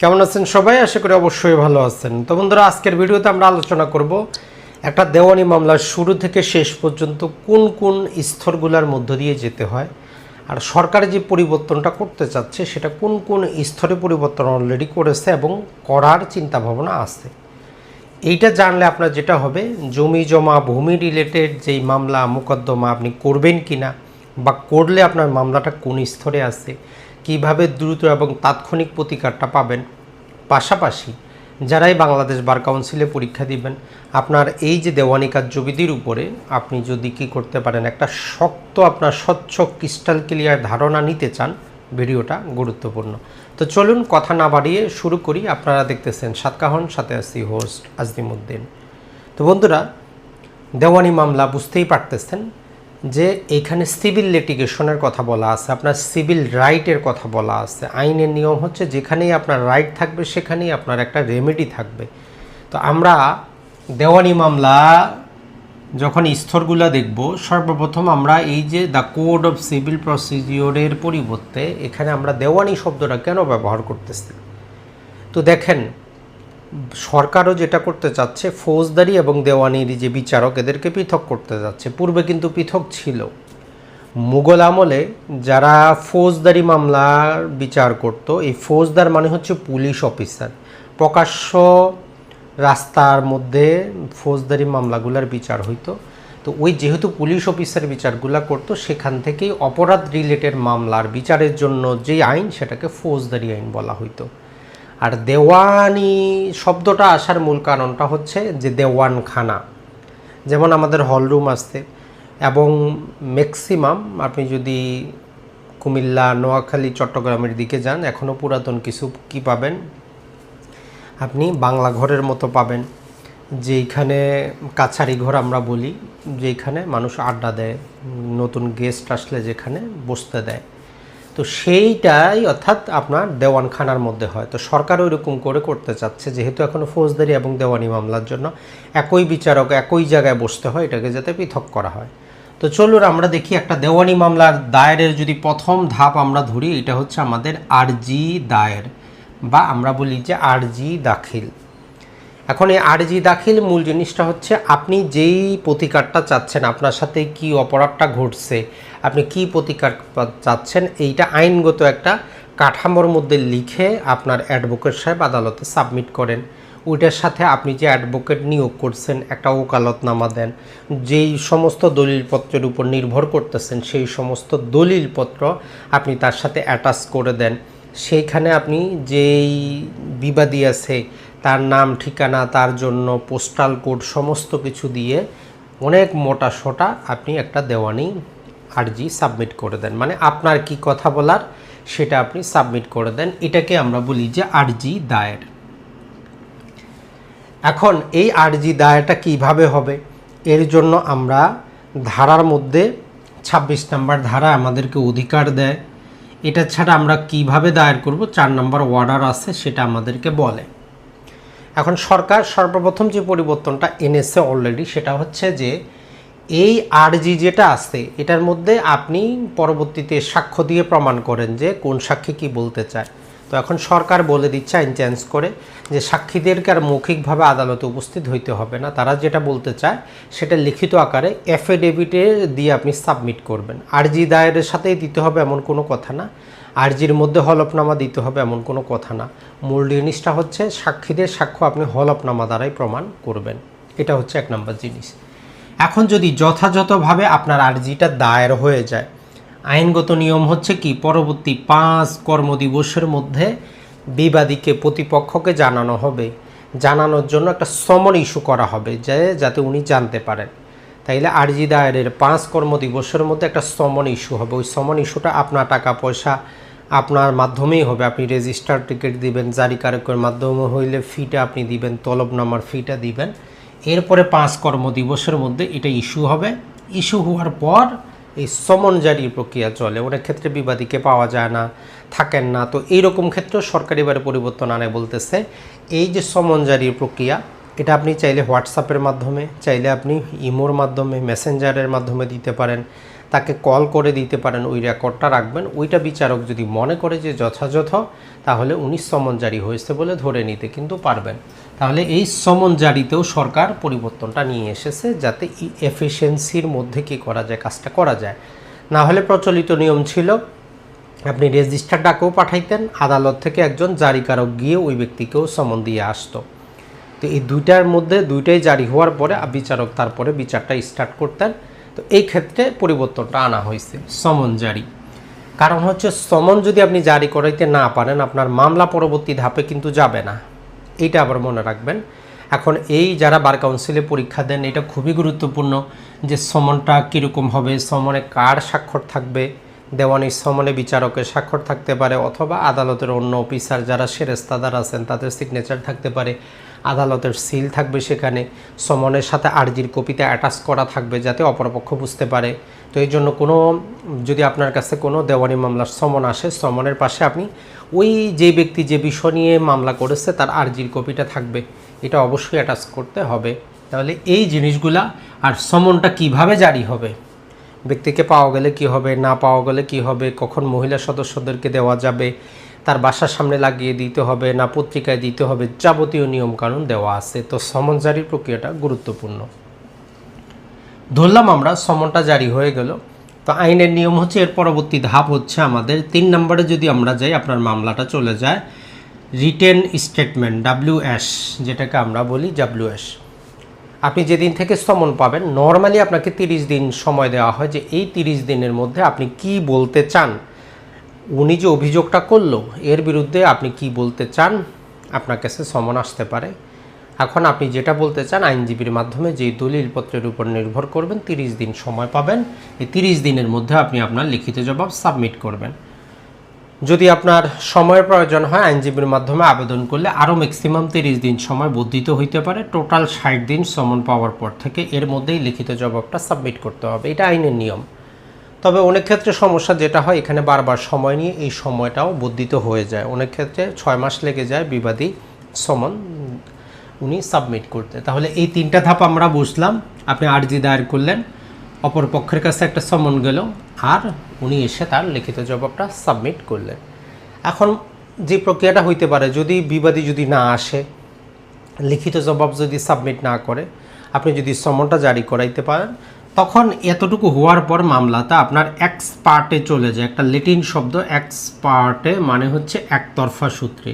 কেমন আছেন সবাই? আশা করি অবশ্যই ভালো আছেন। তো বন্ধুরা, আজকের ভিডিওতে আমরা আলোচনা করব একটা দেওয়ানি মামলার শুরু থেকে শেষ পর্যন্ত কোন কোন স্তরগুলোর মধ্য দিয়ে যেতে হয় আর সরকার যে পরিবর্তনটা করতে চাচ্ছে সেটা কোন কোন স্তরে পরিবর্তন অলরেডি করেছে এবং করার চিন্তা ভাবনা আছে। এইটা জানলে আপনার যেটা হবে, জমি জমা, ভূমি রিলেটেড যেই মামলা, মোকদ্দমা আপনি করবেন কি না বা করলে আপনার মামলাটা কোন স্তরে আছে কীভাবে দ্রুত এবং তাৎক্ষণিক প্রতিকারটা পাবেন। পাশাপাশি যারাই বাংলাদেশ বার কাউন্সিলে পরীক্ষা দিবেন, আপনার এই যে দেওয়ানি কার্যবিধির উপরে আপনি যদি কি করতে পারেন, একটা শক্ত আপনার স্বচ্ছ ক্রিস্টাল ক্লিয়ার ধারণা নিতে চান, ভিডিওটা গুরুত্বপূর্ণ। তো চলুন কথা না বাড়িয়ে শুরু করি। আপনারা দেখতেছেন সাতকাহন সাথে আছি হোস্ট আজিমুদ্দিন। তো বন্ধুরা, দেওয়ানি মামলা বুঝতেই পারতেছেন যে এখানে সিভিল লিটিগেশনের কথা বলা আছে, আপনার সিভিল রাইটের কথা বলা আছে। আইনের নিয়ম হচ্ছে যেখানেই আপনার রাইট থাকবে, সেখানেই আপনার একটা রেমেডি থাকবে। তো আমরা দেওয়ানি মামলা যখন স্তরগুলো দেখব, সর্বপ্রথম আমরা এই যে দ্য কোড অফ সিভিল প্রসিডিওরের পরিবর্তে এখানে আমরা দেওয়ানি শব্দটা কেন ব্যবহার করতেছি? তো দেখেন সরকারও যেটা করতে চাচ্ছে, ফৌজদারি এবং দেওয়ানির যে বিচারক, এদেরকে পৃথক করতে যাচ্ছে। পূর্বে কিন্তু পৃথক ছিল। মুঘল আমলে যারা ফৌজদারি মামলার বিচার করত, এই ফৌজদার মানে হচ্ছে পুলিশ অফিসার। প্রকাশ্য রাস্তার মধ্যে ফৌজদারি মামলাগুলোর বিচার হইতো। তো ওই যেহেতু পুলিশ অফিসার বিচারগুলো করতো, সেখান থেকেই অপরাধ রিলেটেড মামলার বিচারের জন্য যে আইন, সেটাকে ফৌজদারি আইন বলা হইতো। আর দেওয়ানি শব্দটা আসার মূল কারণটা হচ্ছে যে দেওয়ানখানা। যেমন আমাদের হলরুম আছে এবং ম্যাক্সিমাম আপনি যদি কুমিল্লা, নোয়াখালী, চট্টগ্রামের দিকে যান এখনও পুরাতন কিছু কি পাবেন? আপনি বাংলা ঘরের মতো পাবেন। যেইখানে কাছারি ঘর আমরা বলি, যেইখানে মানুষ আড্ডা দেয়, নতুন গেস্ট আসলে যেখানে বসতে দেয়। তো সেইটাই অর্থাৎ আপনার দেওয়ানখানার মধ্যে হয়। তো সরকার ওইরকম করে করতে চাচ্ছে, যেহেতু এখনও ফৌজদারি এবং দেওয়ানি মামলার জন্য একই বিচারক একই জায়গায় বসতে হয়, এটাকে যাতে পৃথক করা হয়। তো চলুন আমরা দেখি একটা দেওয়ানি মামলার দায়েরের যদি প্রথম ধাপ আমরা ধরি, এটা হচ্ছে আমাদের আরজি দায়ের বা আমরা বলি যে আরজি দাখিল। এখন এই আরজি দাখিল মূল জিনিসটা হচ্ছে আপনি যেই প্রতিকারটা চাচ্ছেন, আপনার সাথে কি অপরাধটা ঘটছে, আপনি কি প্রতিকার চাচ্ছেন, এইটা আইনগত একটা কাঠামোর মধ্যে লিখে আপনার অ্যাডভোকেট সাহেব আদালতে সাবমিট করেন। ওইটার সাথে আপনি যে অ্যাডভোকেট নিয়োগ করছেন, একটা ওকালতনামা দেন, যেই সমস্ত দলিলপত্রের উপর নির্ভর করতেছেন, সেই সমস্ত দলিলপত্র আপনি তার সাথে অ্যাটাচ করে দেন। সেইখানে আপনি যেই বিবাদী আছে তার নাম, ঠিকানা, তার জন্য পোস্টাল কোড সমস্ত কিছু দিয়ে অনেক মোটা সোটা আপনি একটা দেওয়ানি আর্জি সাবমিট করে দেন। মানে আপনার কি কথা বলার সেটা আপনি সাবমিট করে দেন। এটাকে আমরা বলি যে আর্জি দায়ের। এখন এই আরজি দায়েরটা কীভাবে হবে? এর জন্য আমরা ধারার মধ্যে ২৬ নম্বর ধারা আমাদেরকে অধিকার দেয়। এটা ছাড়া আমরা কীভাবে দায়ের করব? চার নম্বর অর্ডার আছে, সেটা আমাদেরকে বলে। এখন সরকার সর্বপ্রথম যে পরিবর্তনটা এনেছে অলরেডি সেটা হচ্ছে যে এই আরজি যেটা আছে, এটার মধ্যে আপনি পরবর্তীতে সাক্ষ্য দিয়ে প্রমাণ করেন যে কোন সাক্ষী কি বলতে চায়। তো এখন সরকার বলে দিচ্ছে, আইন চেঞ্জ করে, যে সাক্ষীদেরকে আর মৌখিকভাবে আদালতে উপস্থিত হইতে হবে না। তারা যেটা বলতে চায়, সেটা লিখিত আকারে এফিডেভিটে দিয়ে আপনি সাবমিট করবেন। আরজি দায়েরের সাথেই দিতে হবে এমন কোনো কথা না। আরজির মধ্যে হলফনামা দিতে হবে এমন কোনো কথা না। মূল জিনিসটা হচ্ছে সাক্ষীদের সাক্ষ্য আপনি হলফনামা দ্বারাই প্রমাণ করবেন। এটা হচ্ছে এক নম্বর জিনিস। এখন যদি যথাযথভাবে আপনার আর্জিটা দায়ের হয়ে যায়, আইনগত নিয়ম হচ্ছে কি, পরবর্তী পাঁচ কর্মদিবসের মধ্যে বিবাদীকে প্রতিপক্ষকে জানানো হবে। জানানোর জন্য একটা সমন ইস্যু করা হবে যে, যাতে উনি জানতে পারেন। তাইলে আরজি দায়েরের পাঁচ কর্মদিবসের মধ্যে একটা সমন ইস্যু হবে। ওই সমন ইস্যুটা আপনার টাকা, পয়সা আপনার মাধ্যমেই হবে। আপনি রেজিস্টার টিকিট দিবেন, জারি কারকের মাধ্যমে হইলে ফিটা আপনি দিবেন তলব তলবনামার ফিটা দিবেন। এরপরে পাঁচ কর্মদিবসের মধ্যে এটা ইস্যু হবে। ইস্যু হওয়ার পর এই সমন জারির প্রক্রিয়া চলে। অনেক ক্ষেত্রে বিবাদীকে পাওয়া যায় না, থাকেন না। তো এইরকম ক্ষেত্রেও সরকারিভাবে পরিবর্তন আনে বলতেছে, এই যে সমন জারির প্রক্রিয়া এটা আপনি চাইলে হোয়াটসঅ্যাপের মাধ্যমে, চাইলে আপনি ইমোর মাধ্যমে মেসেঞ্জারের মাধ্যমে দিতে পারেন। তাকে কল করে দিতে পারেন, ওই রেকর্ডটা রাখবেন। ওইটা বিচারক যদি মনে করে যে যথাযথ, তাহলে উনি সমন জারি হয়েছে বলে ধরে নিতে কিন্তু পারবেন। তাহলে এই সমন জারিতেও সরকার পরিবর্তনটা নিয়ে এসেছে যাতে এফিসিয়েন্সির মধ্যে কি করা যায়, কাজটা করা যায়। না হলে প্রচলিত নিয়ম ছিল, আপনি রেজিস্টার ডাকেও পাঠাইতেন, আদালত থেকে একজন জারিকারক গিয়ে ওই ব্যক্তিকেও সমন দিয়ে আসতো। তো এই দুইটার মধ্যে দুইটাই জারি হওয়ার পরে বিচারক তারপরে বিচারটা স্টার্ট করতেন। তো এই ক্ষেত্রে পরিবর্তনটা আনা হয়েছে, সমন জারি। কারণ হচ্ছে সমন যদি আপনি জারি করাইতে না পারেন, আপনার মামলা পরবর্তী ধাপে কিন্তু যাবে না। এইটা আবার মনে রাখবেন। এখন এই যারা বার কাউন্সিলে পরীক্ষা দেন, এটা খুবই গুরুত্বপূর্ণ যে সমনটা কীরকম হবে, সমনে কার স্বাক্ষর থাকবে দেওয়ানির সমনে বিচারকের স্বাক্ষর থাকতে পারে, অথবা আদালতের অন্য অফিসার যারা সেরেস্তাদার আছেন, তাদের সিগনেচার থাকতে পারে। আদালতের সিল থাকবে সেখানে। সমনের সাথে আর্জির কপিতে অ্যাটাচ করা থাকবে যাতে অপরপক্ষ বুঝতে পারে। তো এই জন্য কোনো, যদি আপনার কাছে কোনো দেওয়ানি মামলার সমন আসে, সমনের পাশে আপনি ওই যে ব্যক্তি যে বিষয় নিয়ে মামলা করেছে, তার আর্জির কপিটা থাকবে। এটা অবশ্যই অ্যাটাচ করতে হবে। তাহলে এই জিনিসগুলা আর সমনটা কীভাবে জারি হবে? ব্যক্তিকে পাওয়া গেলে কি হবে, না পাওয়া গেলে কি হবে, কখন মহিলা সদস্যদেরকে দেওয়া যাবে তার বাসার সামনে লাগিয়ে দিতে হবে, না পত্রিকায় দিতে হবে, যাবতীয় নিয়মকানুন দেওয়া আছে। তো সমন জারির প্রক্রিয়াটা গুরুত্বপূর্ণ। ধরলাম আমরা সমনটা জারি হয়ে গেল। তো আইনের নিয়ম হচ্ছে, এর পরবর্তী ধাপ হচ্ছে আমাদের তিন নম্বরে যদি আমরা যাই, আপনার মামলাটা চলে যায়। রিটেন স্টেটমেন্ট, ডাব্লিউ এস, যেটাকে আমরা বলি ডাব্লিউ এস। আপনি যেদিন থেকে সমন পাবেন, নর্মালি আপনাকে তিরিশ দিন সময় দেওয়া হয় যে এই তিরিশ দিনের মধ্যে আপনি কি বলতে চান। উনি যে অভিযোগটা করল, এর বিরুদ্ধে আপনি কি বলতে চান? আপনার কাছে সমন আসতে পারে। এখন আপনি যেটা বলতে চান, আইনজীবীর মাধ্যমে যেই দলিলপত্রের উপর নির্ভর করবেন, তিরিশ দিন সময় পাবেন। এই তিরিশ দিনের মধ্যে আপনি আপনার লিখিত জবাব সাবমিট করবেন। যদি আপনার সময়ের প্রয়োজন হয়, আইনজীবীর মাধ্যমে আবেদন করলে আরও ম্যাক্সিমাম তিরিশ দিন সময় বর্ধিত হইতে পারে। টোটাল ষাট দিন সমন পাওয়ার পর থেকে এর মধ্যেই লিখিত জবাবটা সাবমিট করতে হবে। এটা আইনের নিয়ম। তবে অনেক ক্ষেত্রে সমস্যা যেটা হয়, এখানে বারবার সময় নিয়ে এই সময়টাও বর্ধিত হয়ে যায়। অনেক ক্ষেত্রে ছয় মাস লেগে যায় বিবাদী সমন উনি সাবমিট করতে। তাহলে এই তিনটা ধাপ আমরা বুঝলাম, আপনি আর্জি দায়ের করলেন, অপর পক্ষের কাছে একটা সমন গেল, আর উনি এসে তার লিখিত জবাবটা সাবমিট করলেন। এখন যে প্রক্রিয়াটা হইতে পারে, যদি বিবাদী যদি না আসে, লিখিত জবাব যদি সাবমিট না করে, আপনি যদি সমনটা জারি করাইতে পারেন তখন এতটুকু হওয়ার পর মামলাটা আপনার এক্সপার্টে চলে যায়। একটা লেটিন শব্দ, এক্সপার্টে মানে হচ্ছে একতরফা সূত্রে।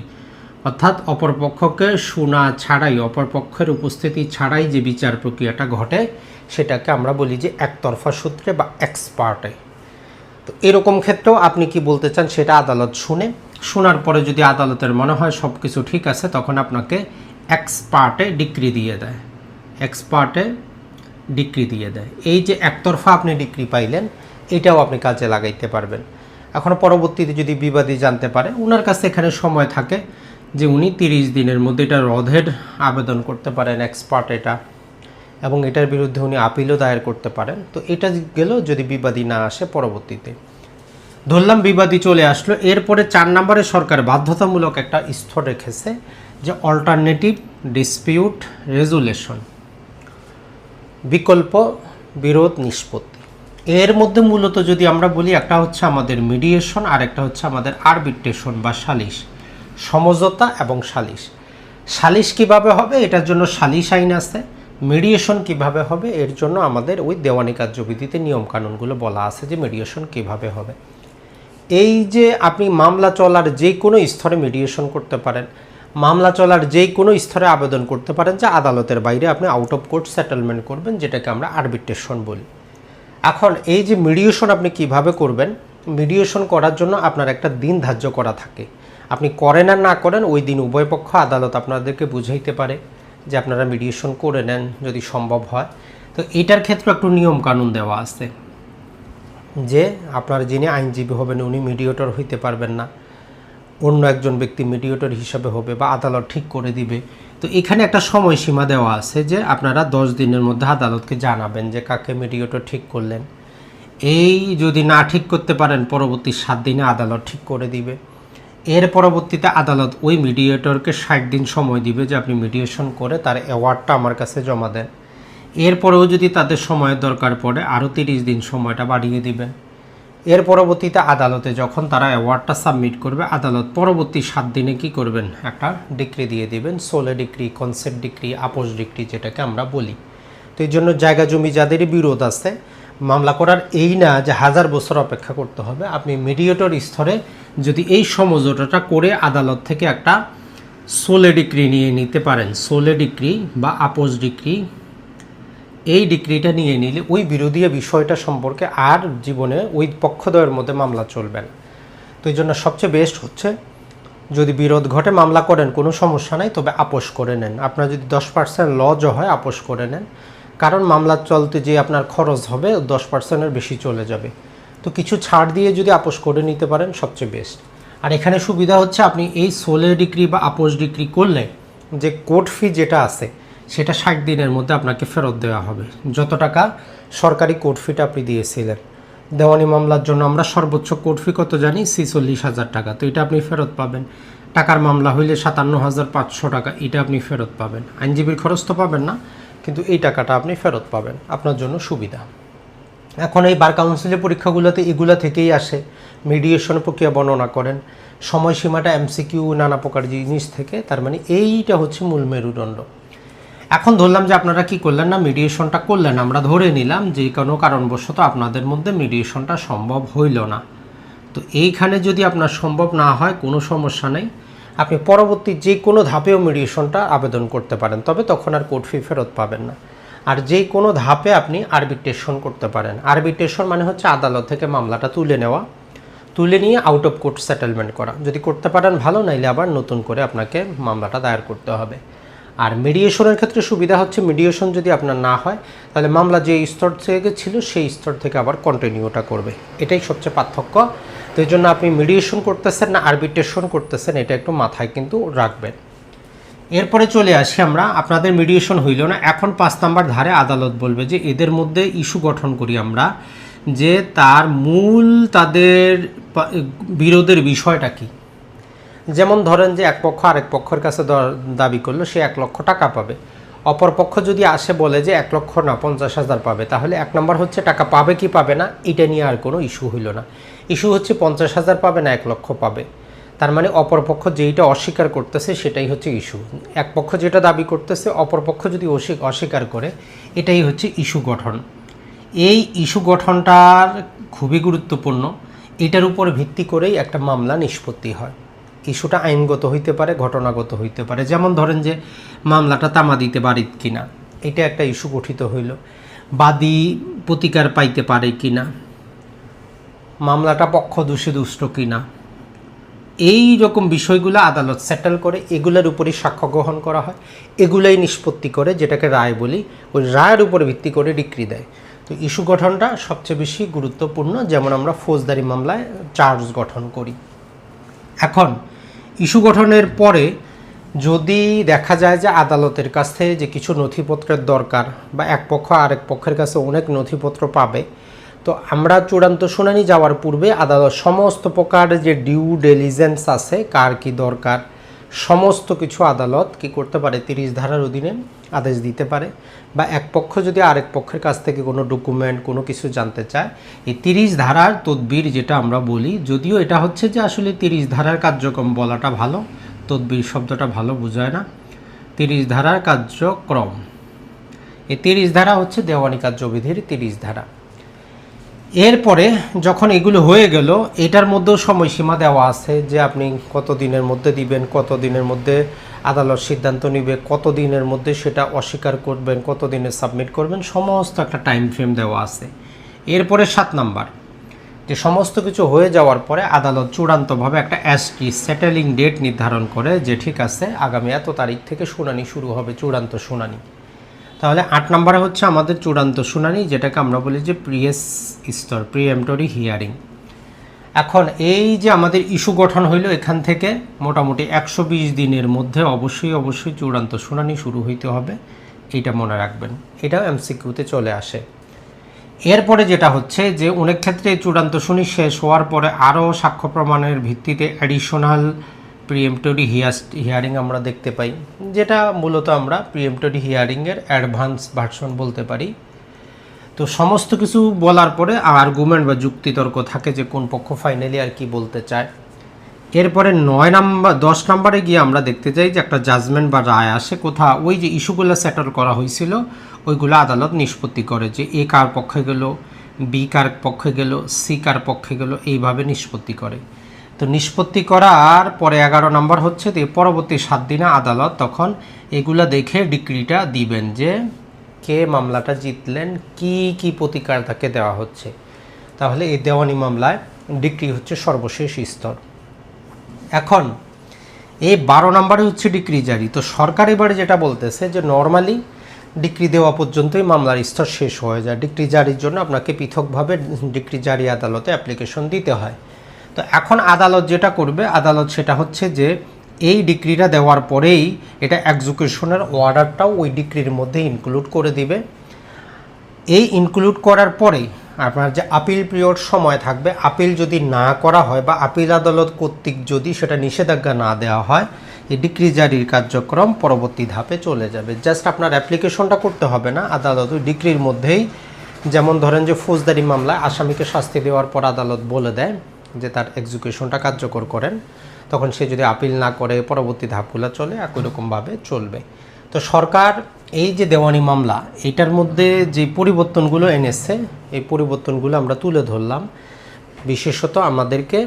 অর্থাৎ অপরপক্ষকে শোনা ছাড়াই, অপরপক্ষের উপস্থিতি ছাড়াই যে বিচার প্রক্রিয়াটা ঘটে, সেটাকে আমরা বলি যে একতরফা সূত্রে বা এক্সপার্টে। তো এরকম ক্ষেত্রেও আপনি কি বলতে চান সেটা আদালত শুনে। শোনার পরে যদি আদালতের মনে হয় সব কিছু ঠিক আছে, তখন আপনাকে এক্সপার্টে ডিক্রি দিয়ে দেয়। এক্সপার্টে ডিক্রি দিয়ে দেয়। এই যে একতরফা আপনি ডিক্রি পাইলেন, এটাও আপনি কাজে লাগাইতে পারবেন। এখন পরবর্তীতে যদি বিবাদী জানতে পারে ওনার কাছে এখানে সময় থাকে যে উনি তিরিশ দিনের মধ্যে এটা রধের আবেদন করতে পারেন এক্সপার্ট এটা, এবং এটার বিরুদ্ধে উনি আপিলও দায়ের করতে পারেন। তো এটা গেল যদি বিবাদী না আসে পরবর্তীতে। ধরলাম বিবাদী চলে আসলো, এরপরে চার নম্বরে সরকার বাধ্যতামূলক একটা স্তর রেখেছে যে অল্টারনেটিভ ডিসপিউট রেজুলেশন বিকল্প বিরোধ নিষ্পত্তি। এর মধ্যে মূলত যদি আমরা বলি, একটা হচ্ছে আমাদের মিডিয়েশন আর একটা হচ্ছে আমাদের আরবিট্রেশন বা সালিশ। সমঝোতা এবং সালিশ। সালিশ কীভাবে হবে? এটার জন্য সালিশ আইন আছে। মিডিয়েশন কীভাবে হবে? এর জন্য আমাদের ওই দেওয়ানি কার্যবিধিতে নিয়মকানুনগুলো বলা আছে যে মিডিয়েশন কীভাবে হবে। এই যে আপনি মামলা চলার যে কোনো স্তরে মিডিয়েশন করতে পারেন মামলা চলার যে কোনো স্তরে আবেদন করতে পারেন, যে আদালতের বাইরে আপনি আউট অফ কোর্ট সেটেলমেন্ট করবেন, যেটাকে আমরা আরবিট্রেশন বলি। এখন এই যে মিডিয়েশন আপনি কীভাবে করবেন মিডিয়েশন করার জন্য আপনার একটা দিন ধার্য করা থাকে। আপনি করেন আর না করেন, ওই দিন উভয় পক্ষ, আদালত আপনাদেরকে বুঝাইতে পারে যে আপনারা মিডিয়েশন করে নেন যদি সম্ভব হয়। তো এটার ক্ষেত্রে একটু নিয়ম কানুন দেওয়া আছে। যে আপনার যিনি আইনজীবী হবেন, উনি মিডিয়েটর হইতে পারবেন না। অন্য একজন ব্যক্তি মিডিয়েটর হিসাবে হবে বা আদালত ঠিক করে দিবে। তো এখানে একটা সময়সীমা দেওয়া আছে যে আপনারা দশ দিনের মধ্যে আদালতকে জানাবেন যে কাকে মিডিয়েটর ঠিক করলেন। এই যদি না ঠিক করতে পারেন, পরবর্তী সাত দিনে আদালত ঠিক করে দিবে। এর পরবর্তীতে আদালত ওই মিডিয়েটরকে ষাট দিন সময় দিবে যে আপনি মিডিয়েশন করে তার অ্যাওয়ার্ডটা আমার কাছে জমা দেন। এরপরেও যদি তাদের সময়ের দরকার পড়ে, আরও তিরিশ দিন সময়টা বাড়িয়ে দিবেন। এর পরবর্তীতে আদালতে যখন তারা অ্যাওয়ার্ডটা সাবমিট করবে, আদালত পরবর্তী সাত দিনে কি করবেন? একটা ডিক্রি দিয়ে দিবেন সোলে ডিক্রি কনসেপ্ট ডিক্রি আপোষ ডিক্রি যেটাকে আমরা বলি। তো এই জন্য জায়গা জমি যাদেরই বিরোধ আছে, মামলা করার এই না যে হাজার বছর অপেক্ষা করতে হবে, আপনি মিডিয়েটর স্তরে যদি এই সমঝোতাটা করে আদালত থেকে একটা সোলে ডিক্রি নিয়ে নিতে পারেন। সোলে ডিক্রি বা আপোষ ডিক্রি এই ডিগ্রিটা নিয়ে নিলে ওই বিরোধী বিষয়টা সম্পর্কে আর জীবনে ওই পক্ষদ্বয়ের মধ্যে মামলা চলবে না। তো এই জন্য সবচেয়ে বেস্ট হচ্ছে, যদি বিরোধ ঘটে, মামলা করেন, কোনো সমস্যা নাই, তবে আপোষ করে নেন। আপনার যদি দশ পার্সেন্ট লজ হয়, আপোষ করে নেন। কারণ মামলা চলতে যে আপনার খরচ হবে, দশ পার্সেন্টের বেশি চলে যাবে। তো কিছু ছাড় দিয়ে যদি আপোষ করে নিতে পারেন, সবচেয়ে বেস্ট আর এখানে সুবিধা হচ্ছে, আপনি এই সোলে ডিগ্রি বা আপোষ ডিগ্রি করলে, যে কোর্ট ফি যেটা আছে সেটা ষাট দিনের মধ্যে আপনাকে ফেরত দেওয়া হবে। যত টাকা সরকারি কোর্ট ফিটা আপনি দিয়েছিলেন। দেওয়ানি মামলার জন্য আমরা সর্বোচ্চ কোর্ট ফি কত জানি? ছিচল্লিশ হাজার টাকা। তো এটা আপনি ফেরত পাবেন। টাকার মামলা হইলে সাতান্ন হাজার পাঁচশো টাকা, এটা আপনি ফেরত পাবেন। আইনজীবীর খরচ তো পাবেন না, কিন্তু এই টাকাটা আপনি ফেরত পাবেন। আপনার জন্য সুবিধা। এখন এই বার কাউন্সিলের পরীক্ষাগুলোতে এগুলা থেকেই আসে। মিডিয়েশন প্রক্রিয়া বর্ণনা করেন। সময়সীমাটা এমসিকিউ নানা প্রকার জিনিস থেকে, তার মানে এইটা হচ্ছে মূল মেরুদণ্ড। এখন ধরলাম যে আপনারা কি করলেন না মিডিয়েশনটা করলেন, আমরা ধরে নিলাম যে কোনো কারণবশত আপনাদের মধ্যে মিডিয়েশনটা সম্ভব হইল না। তো এইখানে যদি আপনার সম্ভব না হয়, কোনো সমস্যা নেই। আপনি পরবর্তী যে কোনো ধাপেও মিডিয়েশনটা আবেদন করতে পারেন, তবে তখন আর কোর্ট ফি ফেরত পাবেন না। আর যে কোনো ধাপে আপনি আরবিট্রেশন করতে পারেন। আরবিট্রেশন মানে হচ্ছে আদালত থেকে মামলাটা তুলে নেওয়া, তুলে নিয়ে আউট অফ কোর্ট সেটেলমেন্ট করা। যদি করতে পারেন ভালো, নাইলে আবার নতুন করে আপনাকে মামলাটা দায়ের করতে হবে। আর মিডিয়েশনের ক্ষেত্রে সুবিধা হচ্ছে মিডিয়েশন যদি আপনার না হয়, তাহলে মামলা যে স্তর থেকে ছিল সেই স্তর থেকে আবার কন্টিনিউটা করবে। এটাই সবচেয়ে পার্থক্য। তো এই জন্য আপনি মিডিয়েশন করতেছেন না আরবিট্রেশন করতেছেন, এটা একটু মাথায় কিন্তু রাখবেন। এরপরে চলে আসি আমরা, আপনাদের মিডিয়েশন হইল না। এখন পাঁচ নাম্বার ধারে আদালত বলবে যে এদের মধ্যে ইস্যু গঠন করি আমরা, যে তার মূল তাদের বিরোধের বিষয়টা কি? যেমন ধরেন যে এক পক্ষ আরেক পক্ষের কাছে দাবি করল, সে এক লক্ষ টাকা পাবে। অপর পক্ষ যদি আসে বলে যে এক লক্ষ না, পঞ্চাশ হাজার পাবে, তাহলে এক নম্বর হচ্ছে টাকা পাবে কি পাবে না, এটা নিয়ে আর কোনো ইস্যু হইল না। ইস্যু হচ্ছে পঞ্চাশ হাজার পাবে না, এক লক্ষ পাবে। তার মানে অপর পক্ষ যেইটা অস্বীকার করতেছে, সেটাই হচ্ছে ইস্যু এক পক্ষ যেটা দাবি করতেছে, অপর পক্ষ যদি অস্বী- অস্বীকার করে, এটাই হচ্ছে ইস্যু গঠন। এই ইস্যু গঠনটার খুবই গুরুত্বপূর্ণ। এটার উপর ভিত্তি করেই একটা মামলা নিষ্পত্তি হয়। ইস্যুটা আইনগত হইতে পারে, ঘটনাগত হইতে পারে। যেমন ধরেন যে মামলাটা তামা দিতে পারিত কিনা, এটা একটা ইস্যু গঠিত হইল। বাদী প্রতিকার পাইতে পারে কিনা, মামলাটা পক্ষ দোষে দুষ্ট কিনা, এই রকম বিষয়গুলো আদালত সেটেল করে, এগুলোর উপরই সাক্ষ্য গ্রহণ করা হয়। এগুলাই নিষ্পত্তি করে, যেটাকে রায় বলি, ওই রায়ের উপর ভিত্তি করে ডিক্রি দেয়। তো ইস্যু গঠনটা সবচেয়ে বেশি গুরুত্বপূর্ণ, যেমন আমরা ফৌজদারি মামলায় চার্জ গঠন করি। এখন ইস্যু গঠনের পরে যদি দেখা যায় যে আদালতের কাছ যে কিছু নথিপত্রের দরকার বা এক পক্ষ আরেক পক্ষের কাছে অনেক নথিপত্র পাবে, তো আমরা চূড়ান্ত শুনানি যাওয়ার পূর্বে আদালত সমস্ত প্রকার যে ডিউ ডেলিজেন্স আছে, কার কি দরকার সমস্ত কিছু আদালত কি করতে পারে? তিরিশ ধারার অধীনে আদেশ দিতে পারে বা এক পক্ষ যদি আরেক পক্ষের কাছ থেকে কোনো ডকুমেন্ট কোনো কিছু জানতে চায়, এই তিরিশ ধারার তদবির যেটা আমরা বলি, যদিও এটা হচ্ছে যে আসলে তিরিশ ধারার কার্যক্রম বলাটা ভালো, তদবির শব্দটা ভালো বোঝায় না। তিরিশ ধারার কার্যক্রম। এই তিরিশ ধারা হচ্ছে দেওয়ানি কার্যবিধির তিরিশ ধারা। এরপরে যখন এগুলো হয়ে গেল, এটার মধ্যেও সময়সীমা দেওয়া আছে যে আপনি কত দিনের মধ্যে দিবেন কত দিনের মধ্যে আদালত সিদ্ধান্ত নিবে কত দিনের মধ্যে সেটা অস্বীকার করবেন কত দিনে সাবমিট করবেন, সমস্ত একটা টাইম ফ্রেম দেওয়া আছে। এরপরে সাত নাম্বার, যে সমস্ত কিছু হয়ে যাওয়ার পরে আদালত চূড়ান্তভাবে একটা এসটি সেটেলিং ডেট নির্ধারণ করে যে ঠিক আছে, আগামী এত তারিখ থেকে শুনানি শুরু হবে, চূড়ান্ত শুনানি। তাহলে আট নম্বরে হচ্ছে আমাদের চূড়ান্ত শুনানি, যেটাকে আমরা বলি যে প্রিয়েস স্তর, প্রিএমটরি হিয়ারিং। এখন এই যে আমাদের ইস্যু গঠন হইল এখান থেকে, মোটামুটি একশো বিশ দিনের মধ্যে অবশ্যই অবশ্যই চূড়ান্ত শুনানি শুরু হইতে হবে এটা মনে রাখবেন। এটাও এমসিকিউতে চলে আসে। এরপরে যেটা হচ্ছে যে অনেক ক্ষেত্রে চূড়ান্ত শুনি শেষ হওয়ার পরে আরও সাক্ষ্য প্রমাণের ভিত্তিতে অ্যাডিশনাল প্রিএমটরি হিয়ারিং আমরা দেখতে পাই, যেটা মূলত আমরা প্রিএমটরি হিয়ারিংয়ের অ্যাডভান্স ভার্সন বলতে পারি। তো সমস্ত কিছু বলার পরে আর্গুমেন্ট বা যুক্তিতর্ক থাকে যে কোন পক্ষ ফাইনালি আর কি বলতে চায়। এরপরে নয় নাম্বার, দশ নাম্বারে গিয়ে আমরা দেখতে চাই যে একটা জাজমেন্ট বা রায় আসে কোথা, ওই যে ইস্যুগুলো সেটেল করা হয়েছিল, ওইগুলো আদালত নিষ্পত্তি করে যে এ কার পক্ষে গেল, বি কার পক্ষে গেল, সি কার পক্ষে গেল, এইভাবে নিষ্পত্তি করে। তো নিষ্পত্তি করার পরে এগারো নম্বর হচ্ছে যে পরবর্তী সাত দিনে আদালত তখন এগুলা দেখে ডিক্রিটা দিবেন যে কে মামলাটা জিতলেন, কি কি প্রতিকার তাকে দেওয়া হচ্ছে। তাহলে এই দেওয়ানি মামলায় ডিক্রি হচ্ছে সর্বশেষ স্তর। এখন এই বারো নম্বরে হচ্ছে ডিক্রি জারি। তো সরকার এবারে যেটা বলতেছে যে নর্মালি ডিক্রি দেওয়া পর্যন্তই মামলার স্তর শেষ হয়ে যায়। ডিক্রি জারির জন্য আপনাকে পৃথকভাবে ডিক্রি জারি আদালতে অ্যাপ্লিকেশন দিতে হয়। তো এখন আদালত যেটা করবে, আদালত সেটা হচ্ছে যে এই ডিক্রিটা দেওয়ার পরেই এটা এক্সিকিউশনের অর্ডারটাও ওই ডিক্রির মধ্যে ইনক্লুড করে দিবে। এই ইনক্লুড করার পরেই আপনার যে আপিল পিরিয়ড সময় থাকবে আপিল যদি না করা হয় বা আপিল আদালত কর্তৃক যদি সেটা নিষেধাজ্ঞা না দেওয়া হয়, এই ডিক্রি জারির কার্যক্রম পরবর্তী ধাপে চলে যাবে। জাস্ট আপনার অ্যাপ্লিকেশনটা করতে হবে না, আদালত ওই ডিক্রির মধ্যেই যেমন ধরেন যে ফৌজদারি মামলায় আসামিকে শাস্তি দেওয়ার পর আদালত বলে দেয় যে তার এক্সিকিউশনটা কার্যকর করেন, তখন সে যদি আপিল না করে, পরবর্তী ধাপগুলো চলে একই রকমভাবে চলবে। তো সরকার এই যে দেওয়ানি মামলা, এইটার মধ্যে যে পরিবর্তনগুলো এনেছে, এই পরিবর্তনগুলো আমরা তুলে ধরলাম। বিশেষত আমাদেরকে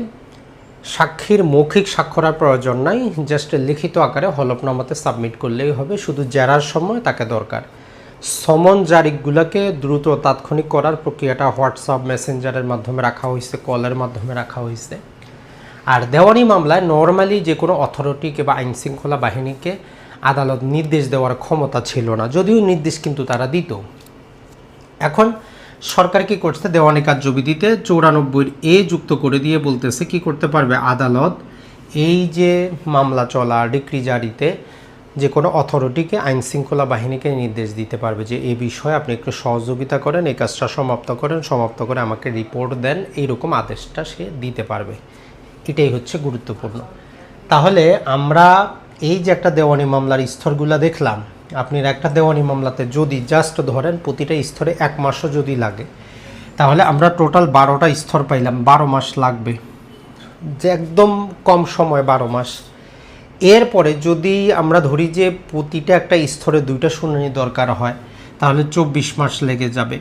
সাক্ষীর মৌখিক স্বাক্ষরার প্রয়োজন নাই জাস্ট লিখিত আকারে হলফনামাতে সাবমিট করলেই হবে, শুধু জেরার সময় তাকে দরকার। সমন জারিকগুলোকে দ্রুত তাৎক্ষণিক করার প্রক্রিয়াটা হোয়াটসঅ্যাপ মেসেঞ্জারের মাধ্যমে রাখা হয়েছে, কলের মাধ্যমে রাখা হয়েছে। আর দেওয়ানি মামলায় নর্মালি যে কোনো অথরিটি কিংবা আইন শৃঙ্খলা বাহিনীকে আদালত নির্দেশ দেওয়ার ক্ষমতা ছিল না, যদিও নির্দেশ কিন্তু তারা দিত। এখন সরকার কি করছে? দেওয়ানি কার্যবিধিতে চৌরানব্বই এ যুক্ত করে দিয়ে বলতেছে কি করতে পারবে আদালত? এই যে মামলা চলা, ডিক্রি জারিতে যে কোনো অথরিটিকে আইন শৃঙ্খলা বাহিনীকে নির্দেশ দিতে পারবে যে এই বিষয়ে আপনি একটু সহযোগিতা করেন, এই কাজটা সমাপ্ত করেন, সমাপ্ত করে আমাকে রিপোর্ট দেন, এইরকম আদেশটা সে দিতে পারবে। এটাই হচ্ছে গুরুত্বপূর্ণ। তাহলে আমরা এই যে একটা দেওয়ানি মামলার স্তরগুলো দেখলাম, আপনি একটা দেওয়ানি মামলাতে যদি জাস্ট ধরেন প্রতিটা স্তরে এক মাসও যদি লাগে, তাহলে আমরা টোটাল বারোটা স্তর পাইলাম, বারো মাস লাগবে। যে একদম কম সময় বারো মাস এরপরে যদি আমরা ধরি যে প্রতিটা একটা স্তরে দুইটা শুনানি দরকার হয়, তাহলে চব্বিশ মাস লেগে যাবে।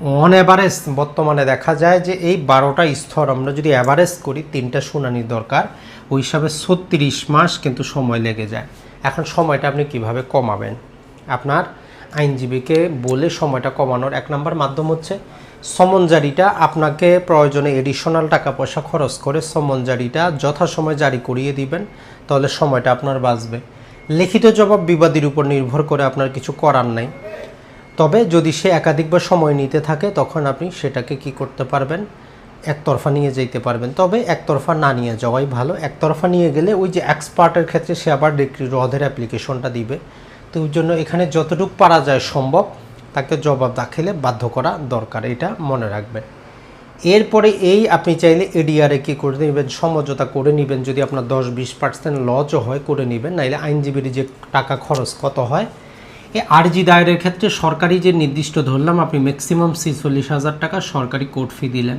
অন অ্যাভারেজ বর্তমানে দেখা যায় যে এই বারোটা স্তর আমরা যদি অ্যাভারেজ করি, তিনটা শুনানি দরকার, ওই হিসাবে ছত্রিশ মাস কিন্তু সময় লেগে যায়। এখন সময়টা আপনি কীভাবে কমাবেন? আপনার আইনজীবীকে বলে সময়টা কমানোর এক নম্বর মাধ্যম হচ্ছে সমনজারিটা। আপনাকে প্রয়োজনে এডিশনাল টাকা পয়সা খরচ করে সমনজারিটা যথাসময় জারি করিয়ে দিবেন, তাহলে সময়টা আপনার বাঁচবে। লিখিত জবাব বিবাদীর উপর নির্ভর করে আপনার কিছু করার নাই। তবে যদি সে একাধিকবার সময় নিতে থাকে, তখন আপনি সেটাকে কি করতে পারবেন? একতরফা নিয়ে যেতে পারবেন। তবে একতরফা না নিয়ে যাওয়াই ভালো। একতরফা নিয়ে গেলে ওই যে এক্সপার্টের ক্ষেত্রে সে আবার ডিগ্রি রদের অ্যাপ্লিকেশনটা দিবে। তো জন্য এখানে যতটুকু পারা যায় সম্ভব, তাকে জবাব দাখিলে বাধ্য করা দরকার, এটা মনে রাখবেন। এরপরে এই আপনি চাইলে এডিআরে কি করে নেবেন, সমঝোতা করে নেবেন, যদি আপনার দশ বিশ পার্সেন্ট লজও হয় করে নেবেন, নাইলে আইনজীবীর যে টাকা খরচ কত হয় এই আরজি দায়েরের ক্ষেত্রে সরকারি যে নির্দিষ্ট ধরলাম, আপনি ম্যাক্সিমাম ছিচল্লিশ হাজার টাকা সরকারি কোর্ট ফি দিলেন।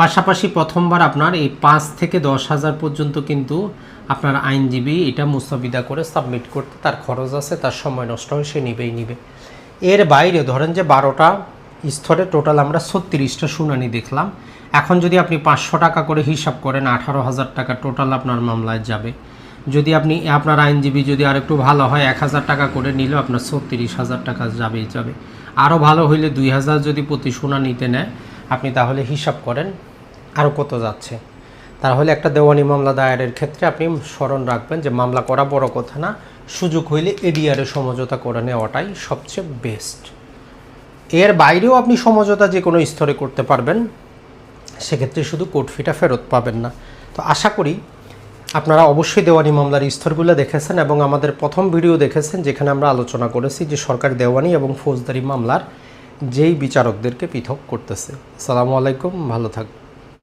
পাশাপাশি প্রথমবার আপনার এই পাঁচ থেকে দশ হাজার পর্যন্ত কিন্তু আপনার আইনজীবী এটা মুস্তাবিদা করে সাবমিট করতে, তার খরচ আছে, তার সময় নষ্ট হয়, সে নিবেই নিবে। এর বাইরে ধরেন যে বারোটা স্তরে টোটাল আমরা ছত্রিশটা শুনানি দেখলাম। এখন যদি আপনি পাঁচশো টাকা করে হিসাব করেন, আঠারো হাজার টাকা টোটাল আপনার মামলায় যাবে। যদি আপনি, আপনার আইনজীবী যদি আর একটু ভালো হয়, এক হাজার টাকা করে নিলে আপনার ছত্রিশ হাজার টাকা যাবেই যাবে। আরও ভালো হইলে দুই হাজার যদি প্রতি শুনানিতে নেয় আপনি তাহলে হিসাব করেন আরও কত যাচ্ছে। তাহলে একটা দেওয়ানি মামলা দায়েরের ক্ষেত্রে আপনি স্মরণ রাখবেন যে মামলা করা বড় কথা না, সুযোগ হইলে এডিআরে সমঝোতা করে নেওয়াটাই সবচেয়ে বেস্ট এর বাইরেও আপনি সমঝোতা যে কোনো স্তরে করতে পারবেন, সেক্ষেত্রে শুধু কোর্ট ফিটা ফেরত পাবেন না। তো আশা করি আপনারা অবশ্যই দেওয়ানি মামলার স্তরগুলো দেখেছেন এবং আমাদের প্রথম ভিডিও দেখেছেন, যেখানে আমরা আলোচনা করেছি যে সরকার দেওয়ানি এবং ফৌজদারি মামলার যেই বিচারকদেরকে পৃথক করতেছে। সালামু আলাইকুম ভালো থাকবেন।